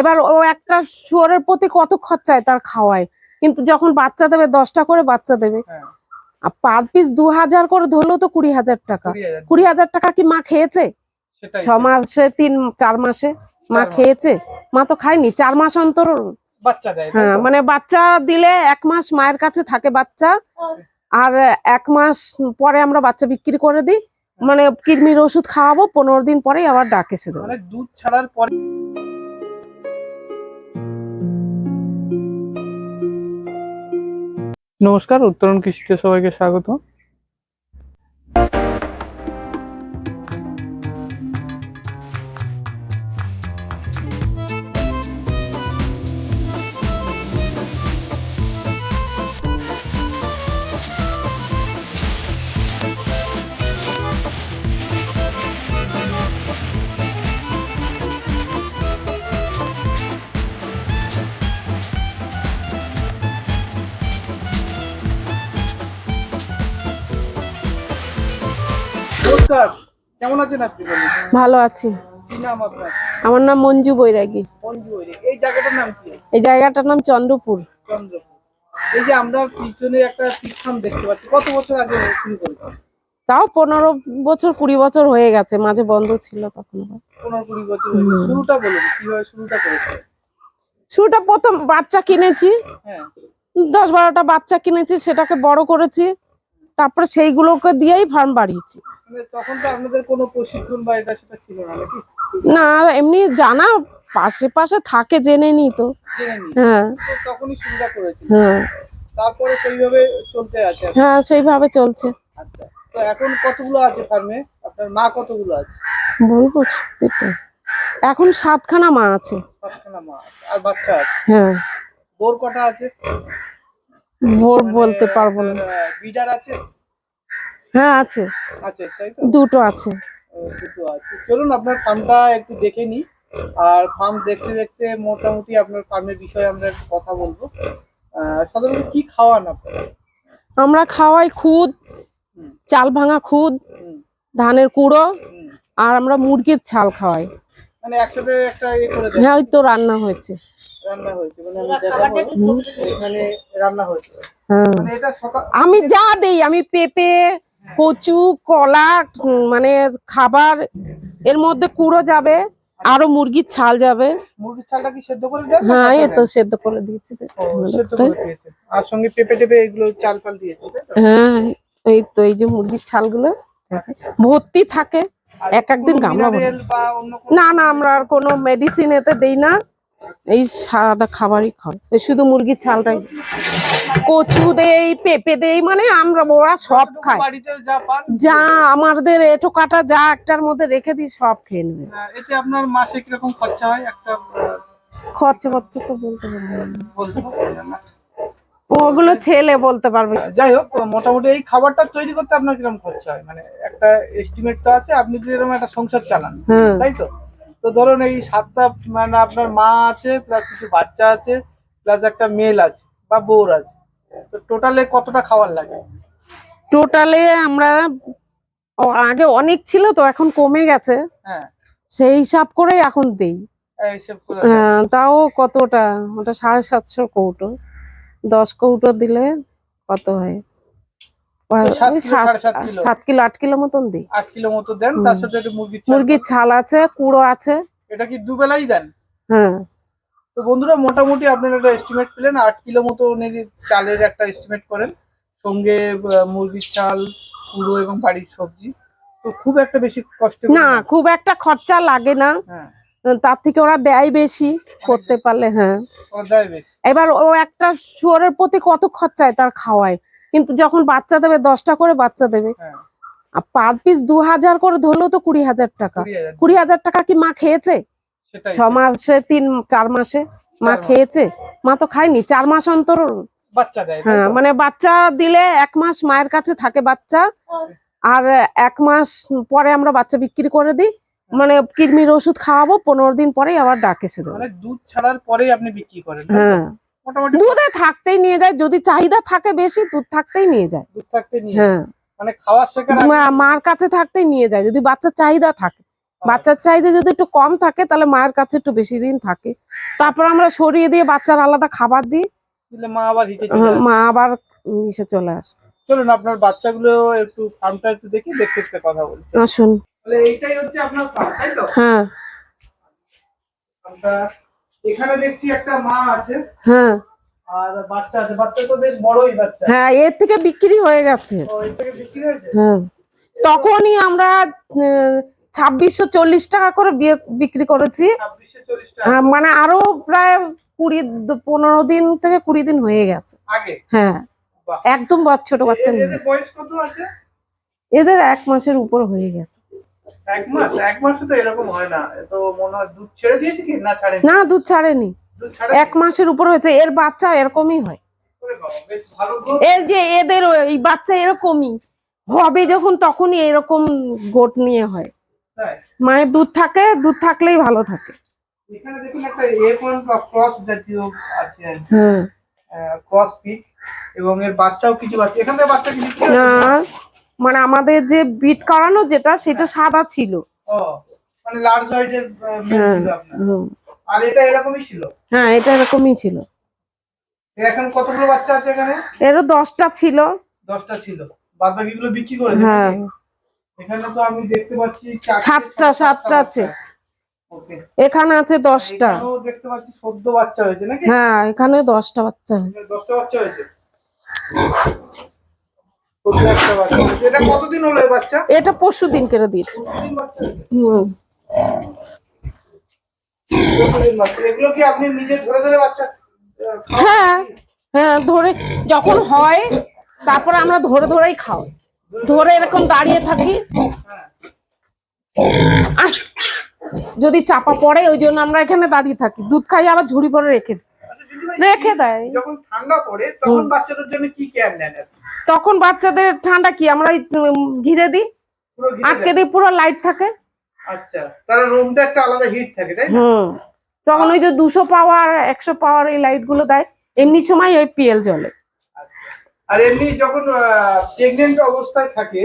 এবার ও একটা শুয়োরের প্রতি কত খরচায় তার খাওয়ায়? কিন্তু যখন বাচ্চা দেবে দশটা করে বাচ্চা দেবে। হ্যাঁ। আর পার পিস দু হাজার করে ধরলেও তো কুড়ি হাজার টাকা। কুড়ি হাজার। টাকা কি মা খেয়েছে? ছ মাসে তিন চার মাসে মা খেয়েছে? মা তো খায়নি চার মাস অন্তর হ্যাঁ মানে বাচ্চা দিলে এক মাস মায়ের কাছে থাকে বাচ্চা। আর এক মাস পরে আমরা বাচ্চা বিক্রি করে দিই। মানে কৃমির ওষুধ খাওয়াবো পনেরো দিন পরেই আবার ডাক এসে যাবে। মানে দুধ ছাড়ার পরে নমস্কার উত্তরণ কৃষিতে সবাইকে স্বাগত নমস্কার। কেমন আছেন আপনি ভালো আছি। আমার নাম মঞ্জু বৈরাগী। মঞ্জু এই জায়গাটার নাম কি? এই জায়গাটার নাম চন্দ্রপুর। চন্দ্রপুর। এই যে আমরা পিছনে একটা পিছন দেখতে পাচ্ছি। কত বছর আগে শুরু করেছি? তাও পনেরো বছর কুড়ি বছর হয়ে গেছে। মাঝে বন্ধ ছিল তখন পনেরো কুড়ি বছর শুরুটা বলুন কীভাবে শুরুটা করেছে? শুরুটা প্রথম বাচ্চা কিনেছি। হ্যাঁ। দশ বারোটা বাচ্চা কিনেছি সেটাকে বড় করেছি। তারপরে সেইগুলোকে দিয়েই ফার্ম বাড়িয়েছি। তখন তো আপনাদের কোনো প্রশিক্ষণ বা এটা সেটা ছিল না নাকি? না এমনি জানা পাশে পাশে থাকে জেনে নি তো। হ্যাঁ। তখনই শুরুটা করেছিল। হ্যাঁ। তারপরে সেইভাবে চলতে আছে হ্যাঁ সেইভাবে চলছে। আচ্ছা। তো এখন কতগুলো আছে ফার্মে? আপনার মা কতগুলো আছে? বলব সত্যিটা। এখন সাতখানা মা আছে। সাতখানা মা আর বাচ্চা আছে? হ্যাঁ। বোর কটা আছে? ভোর বলতে পারব না। বিডার আছে? হ্যাঁ আছে। আছে তাই তো? দুটো আছে। দুটো আছে। চলুন আপনার ফার্মটা একটু দেখে নিই। আর ফার্ম দেখতে দেখতে মোটামুটি আপনার ফার্মের বিষয়ে আমরা একটু কথা বলব। সাধারণত কি খাওয়ান আপনার আমরা খাওয়াই খুদ চাল ভাঙা খুদ ধানের কুড়ো আর আমরা মুরগির ছাল খাওয়াই। মানে একসাথে একটা ইয়ে করে হ্যাঁ ওই তো রান্না হয়েছে। রান্না হয়েছে মানে আমি দেখাবো এখানে রান্না হয়েছে। হ্যাঁ। মানে এটা আমি যা দেই আমি পেঁপে কচু কলা মানে খাবার এর মধ্যে কুড়ো যাবে আরও মুরগির ছাল যাবে। মুরগির চালটা কি সেদ্ধ করে দেন হ্যাঁ এই তো সেদ্ধ করে দিয়েছি। সেদ্ধ করে দিয়েছে। আর সঙ্গে পেঁপে টেপে এগুলো চাল ফাল দিয়েছে হ্যাঁ এই তো এই যে মুরগির ছালগুলো ভর্তি থাকে। এক একদিন গামলা না না আমরা আর কোনো মেডিসিন এতে দেই না। এই সাদা খাবারই এই শুধু মুরগির ছালটাই। কচু দেই পেঁপে দেই মানে আমরা ওরা সব খায়। যা আমাদের এটো কাটা যা একটার মধ্যে রেখে দিই সব খেয়ে নেবে। এতে আপনার মাসে কীরকম খরচা হয়? একটা খরচা খরচা তো বলতে পারব না। ওগুলো ছেলে বলতে পারবে। যাই হোক মোটামুটি এই খাবারটা তৈরি করতে আপনার কীরকম খরচা হয়? মানে একটা এস্টিমেট তো আছে আপনি যদি এরকম একটা সংসার চালান হ্যাঁ। তাই তো? তো ধরুন এই সাতটা মানে আপনার মা আছে প্লাস কিছু বাচ্চা আছে প্লাস একটা মেল আছে বা বউর আছে। তো টোটালে কতটা খাবার লাগে? টোটালে আমরা আগে অনেক ছিল তো এখন কমে গেছে। হ্যাঁ। সেই হিসাব করেই এখন দেই। হ্যাঁ, তাও কতটা? ওটা সাড়ে সাতশো কৌটো। দশ কৌটো দিলে কত হয়? সাত কিলো, আট কিলো মতন দিই। আট কিলো মতো দেন তার সাথে মুরগির চাল। ছাল আছে কুড়ো আছে। এটা কি দুবেলাই দেন? হ্যাঁ। তো বন্ধুরা মোটামুটি আপনারা একটা এস্টিমেট পেলেন আট কিলো মতো উনি চালের একটা এস্টিমেট করেন। সঙ্গে মুরগির চাল পুরো এবং বাড়ির সবজি। তো খুব একটা বেশি কষ্ট না খুব একটা খরচা লাগে না। হ্যাঁ। তার থেকে ওরা দেয় বেশি করতে পারলে হ্যাঁ। এবার ও একটা শুয়োরের প্রতি কত খরচায় তার খাওয়ায়? কিন্তু যখন বাচ্চা দেবে দশটা করে বাচ্চা দেবে। হ্যাঁ। আর পার পিস দু হাজার করে ধরলেও তো কুড়ি হাজার টাকা। কুড়ি হাজার। টাকা কি মা খেয়েছে? ছ মাসে তিন চার মাসে মা খেয়েছে? মা তো খায়নি চার মাস অন্তর বাচ্চা হ্যাঁ মানে বাচ্চা দিলে এক মাস মায়ের কাছে থাকে বাচ্চা। আর এক মাস পরে আমরা বাচ্চা বিক্রি করে দিই। মানে কৃমির ওষুধ খাওয়াবো পনেরো দিন পরেই আবার ডাক এসে যাবে। মানে দুধ ছাড়ার পরেই আপনি বিক্রি করেন হ্যাঁ। মোটামুটি দুধে থাকতেই নিয়ে যায় যদি চাহিদা থাকে বেশি দুধ থাকতেই নিয়ে যায়। দুধ থাকতে নিয়ে হ্যাঁ। মানে খাওয়ার শেখার মার কাছে থাকতেই নিয়ে যায় যদি বাচ্চার চাহিদা থাকে। বাচ্চার চাহিদা যদি একটু কম থাকে তাহলে মায়ের কাছে একটু বেশি দিন থাকে। তারপর আমরা সরিয়ে দিয়ে বাচ্চার আলাদা খাবার দিই। মা আবার হ্যাঁ, মা আবার মিশে চলে আসে। চলুন আপনার বাচ্চাগুলো একটু ফার্মটা একটু দেখি দেখতে দেখতে কথা বলি। আসুন। এইটাই হচ্ছে আপনার ফার্ম তাই তো? হ্যাঁ। এখানে দেখছি একটা মা আছে। হ্যাঁ। আর বাচ্চা আছে। বাচ্চা তো বেশ বড়ই বাচ্চা। হ্যাঁ এর থেকে বিক্রি হয়ে গেছে। হ্যাঁ। তখনই আমরা ছাব্বিশশো চল্লিশ টাকা করে বিক্রি করেছি। আহ, মানে আরও প্রায় কুড়ি পনেরো দিন থেকে কুড়ি দিন হয়ে গেছে। হ্যাঁ। একদম ছোট বাচ্চা এদের এক মাসের উপর হয়ে গেছে। এক মাস এক মাসে তো এরকম হয় না। তো মনে হয় দুধ ছেড়ে দিয়েছে কি? না ছাড়ে না দুধ ছাড়েনি। এক মাসের উপর হয়েছে এর বাচ্চা এরকমই হয়। এই যে এদের এই বাচ্চা এরকমই হবে যখন তখনই এরকম গোট নিয়ে হয়। মায়ের দুধ থাকে দুধ থাকলেই ভালো থাকে। এখানে দেখুন একটা এফ ক্রস জাতীয় আছে। হ্যাঁ। ক্রস পিক এবং এর বাচ্চাও কিছু বাচ্চা এখান বাচ্চা কিছু না। মানে আমাদের যে বিট করানো যেটা সেটা সাদা ছিল। ও মানে লার্জ হাইটের হ্যাঁ এটা এরকমই ছিল? হ্যাঁ এটা এরকমই ছিল। এখন কতগুলো বাচ্চা আছে এখানে? এরও দশটা ছিল। দশটা ছিল। বাদ বাকিগুলো বিক্রি করে হ্যাঁ। এখানে তো আমি দেখতে পাচ্ছি সাতটা, সাতটা আছে। এখানে আছে দশটা। দেখতে পাচ্ছি সদ্য বাচ্চা হয়েছে নাকি? হ্যাঁ এখানে দশটা বাচ্চা হয়েছে। দশটা বাচ্চা হয়েছে সদ্য একটা বাচ্চা হয়েছে। এটা কতদিন হলো বাচ্চা এটা পরশু দিন কেটে দিয়েছে কতদিন বাচ্চা হয়েছে? হুম এগুলো কি আপনি নিজে ধরে ধরে বাচ্চা হ্যাঁ হ্যাঁ ধরে যখন হয় তারপরে আমরা ধরে ধরেই খাও ধরে এরকম দাঁড়িয়ে থাকি। যদি চাপা পড়ে ওই জন্য আমরা এখানে দাঁড়িয়ে থাকি দুধ খাই আবার ঝুড়ি পরে রেখে দিই। আচ্ছা, রেখে দেয়। যখন ঠান্ডা পড়ে তখন বাচ্চাদের জন্য কি কেয়ার নেন তখন বাচ্চাদের ঠান্ডা কি? আমরা ঘিরে দিই? আটকে? দিই পুরো লাইট থাকে। আচ্ছা তাহলে রুমটা একটা আলাদা হিট থাকে তাই না? হুম। তখন ওই যে দুশো পাওয়ার একশো পাওয়ার এই লাইটগুলো দেয়। এমনি সময় ওই পিএল জ্বলে। আর এমনি যখন প্রেগনেন্ট অবস্থায় থাকে।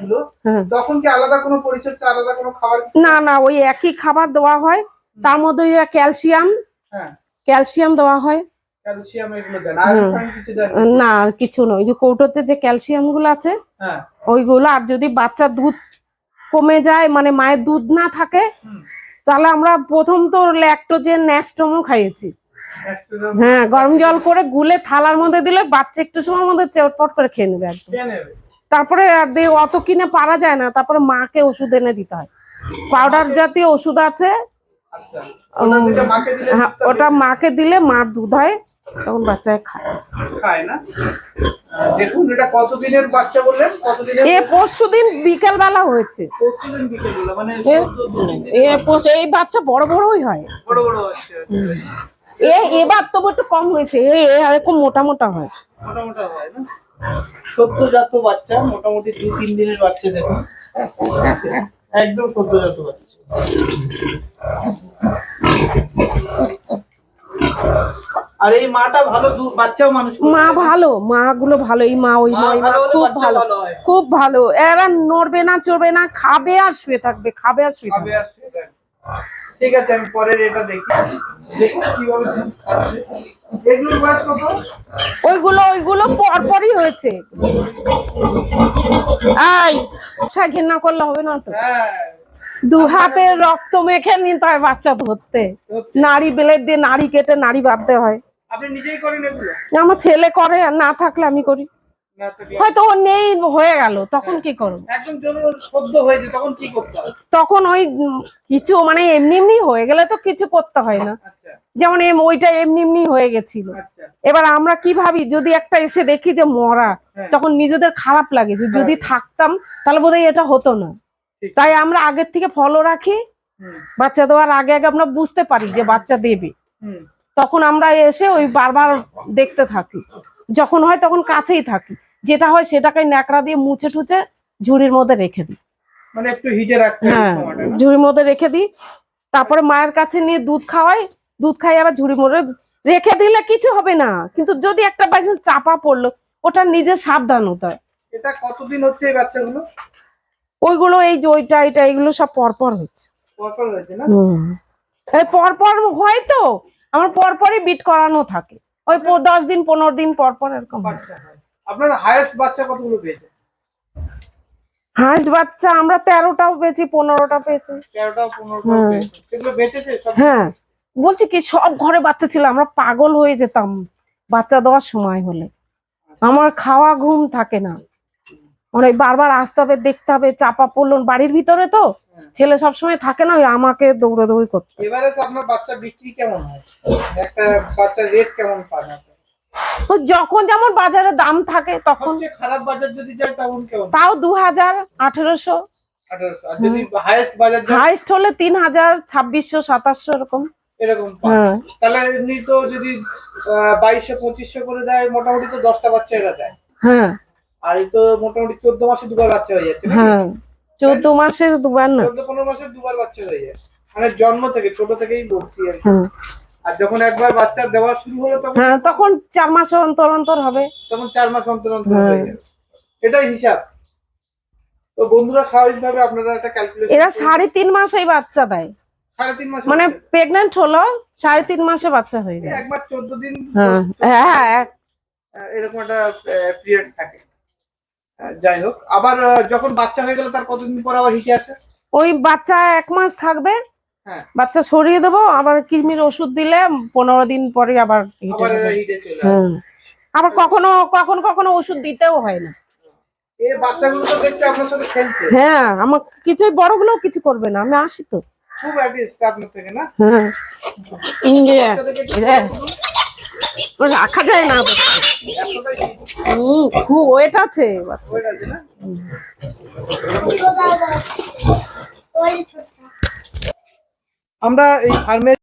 গুলো হ্যাঁ তখন কি আলাদা কোনো পরিচর্যা আলাদা কোনো খাবার? না না ওই একই খাবার দেওয়া হয়। তার মধ্যে ক্যালসিয়াম হ্যাঁ। ক্যালসিয়াম দেওয়া হয়। না আর কিছু নয়। ওই যে কৌটোতে যে ক্যালসিয়ামগুলো আছে হ্যাঁ। ওইগুলো আর যদি বাচ্চার দুধ কমে যায় মানে মায়ের দুধ না থাকে তাহলে আমরা প্রথম তো ল্যাক্টোজেন ন্যাস্টমও খাইয়েছি। হ্যাঁ গরম জল করে গুলে থালার মধ্যে দিলে বাচ্চা একটু সময় মধ্যে চটপট করে খেয়ে নেবে একদম। তারপরে অত কিনে পারা যায় না। তারপরে মাকে ওষুধ এনে দিতে হয়। পাউডার জাতীয় ওষুধ আছে ওটা মাকে দিলে হ্যাঁ, মার দুধ হয় তখন বাচ্চায় খায়। খায় না? দেখুন এটা কতদিনের বাচ্চা বললেন? কতদিনের এ পরশু দিন বিকেল বেলা হয়েছে। পরশুদিন বিকেলবেলা মানে এ এই বাচ্চা বড় বড়ই হয়। বড় বড় হচ্ছে এ এবার তবু একটু কম হয়েছে এ এ এরকম মোটা মোটা হয়। মোটামোটা হয় না? সদ্যজাত বাচ্চা মোটামুটি দু তিন দিনের বাচ্চা দেখুন। একদম সদ্যজাত বাচ্চা। আর এই মাটা ভালো বাচ্চাও মানুষ মা ভালো মা গুলো ভালো এই মা ওই মা খুব ভালো খুব ভালো। এরা নড়বে না চড়বে না খাবে আর শুয়ে থাকবে খাবে আর শুয়ে থাকবে। ঠিক আছে আমি পরের এটা দেখি। কীভাবে এগুলোর বয়স কত? ওইগুলো ওইগুলো পরপরই হয়েছে। আই ঘেন্না করলে হবে না তো? হ্যাঁ। দু হাতে রক্ত মেখে নিতে হয় বাচ্চা ধরতে। নাড়ি ব্লেড দিয়ে নাড়ি কেটে নাড়ি বাঁধতে হয়। আপনি নিজেই করেন এগুলো? আমার ছেলে করে আর না থাকলে আমি করি। হয়তো ও নেই হয়ে গেল তখন কি করব? একদম সদ্য হয়েছে তখন কি করতে তখন ওই কিছু মানে এমনি এমনি হয়ে গেলে তো কিছু করতে হয় না। আচ্ছা। যেমন এম- ওইটা এমনি এমনি হয়ে গেছিল। আচ্ছা। এবার আমরা কি ভাবি যদি একটা এসে দেখি যে মরা হ্যাঁ। তখন নিজেদের খারাপ লাগে যে যদি থাকতাম তাহলে বোধহয় এটা হতো না। তাই আমরা আগের থেকে ফলো রাখি। বাচ্চা দেওয়ার আগে আগে আমরা বুঝতে পারি যে বাচ্চা দেবে। তখন আমরা এসে ওই বারবার দেখতে থাকি। যখন হয় তখন কাছেই থাকি। যেটা হয় সেটাকে ন্যাকড়া দিয়ে মুছে টুছে ঝুড়ির মধ্যে রেখে দিই। মানে একটু হিটে রাখতে হ্যাঁ ঝুড়ির মধ্যে রেখে দিই। তারপরে মায়ের কাছে নিয়ে দুধ খাওয়াই। দুধ খাই আবার ঝুড়ির মধ্যে রেখে দিলে কিছু হবে না। কিন্তু যদি একটা বাইচান্স চাপা পড়ল ওটা নিজের সাবধান হতে হয় এটা কতদিন হচ্ছে এই বাচ্চাগুলো? ওইগুলো এই যে ওইটা এটা এগুলো সব পরপর হয়েছে। পরপর পরপর হয় তো আমার পরপরই বিট করানো থাকে। ওই দশ দিন পনেরো দিন পর পর এরকম আপনার হায়েস্ট বাচ্চা কতগুলো পেয়েছে? হাঁস বাচ্চা আমরা তেরোটাও পেয়েছি পনেরোটা পেয়েছি। হ্যাঁ। বলছি কি সব ঘরে বাচ্চা ছিল আমরা পাগল হয়ে যেতাম বাচ্চা দেওয়ার সময় হলে। আমার খাওয়া ঘুম থাকে না। মানে বারবার আসতে হবে দেখতে হবে চাপা পড়ল বাড়ির ভিতরে তো। ছেলে সবসময় থাকে না ওই আমাকে দৌড়াদৌড়ি করতে। এবারে আপনার বাচ্চা বিক্রি কেমন হয়? একটা বাচ্চার রেট কেমন পান যখন যেমন বাজারে দাম থাকে তখন খারাপ বাজার যদি যায় তখন কেমন? তাও দু হাজার আঠেরোশো। যায়? হাইস্ট হলে তিন হাজার ছাব্বিশশো সাতাশশো এরকম। এরকম হ্যাঁ। তাহলে এমনি তো যদি বাইশশো পঁচিশশো করে দেয় মোটামুটি তো দশটা বাচ্চা এরা দেয়। হ্যাঁ। আর এই তো মোটামুটি চোদ্দ মাসে দুবার বাচ্চা হয়ে যাচ্ছে? হ্যাঁ চোদ্দ মাসের দুবার না। চোদ্দ পনেরো মাসে দুবার বাচ্চা হয়ে যায়। মানে জন্ম থেকে ছোট থেকেই বলছি আর। হ্যাঁ। আর যখন একবার বাচ্চা দেওয়া শুরু হলো তখন হ্যাঁ তখন চার মাস অন্তর অন্তর হবে। তখন চার মাস অন্তর অন্তর হ্যাঁ। হয়ে যাবে। এটাই হিসাব। তো বন্ধুরা স্বাভাবিকভাবে আপনারা একটা ক্যালকুলেশন এরা সাড়ে তিন মাসেই বাচ্চা দেয়। সাড়ে তিন মাস মানে প্রেগনেন্ট হলো সাড়ে তিন মাসে বাচ্চা হয়ে যায়। একবার চোদ্দ দিন হ্যাঁ হ্যাঁ এরকম একটা পিরিয়ড থাকে। যাই হোক আবার যখন বাচ্চা হয়ে গেল তার কতদিন পর আবার হিটে আসে? ওই বাচ্চা এক মাস থাকবে। হ্যাঁ। বাচ্চা সরিয়ে দেবো আবার কৃমির ওষুধ দিলে পনেরো দিন পরে আবার হিটে আবার চলে হ্যাঁ। আবার কখনো কখনো কখনো ওষুধ দিতেও হয় না। হ্যাঁ আমার কিছুই বড়গুলোও কিছু করবে না আমি আসি তো। খুব থেকে না? হ্যাঁ। রাখা যায় না। হুম খুব ওয়েট আছে। আমরা এই ফার্মের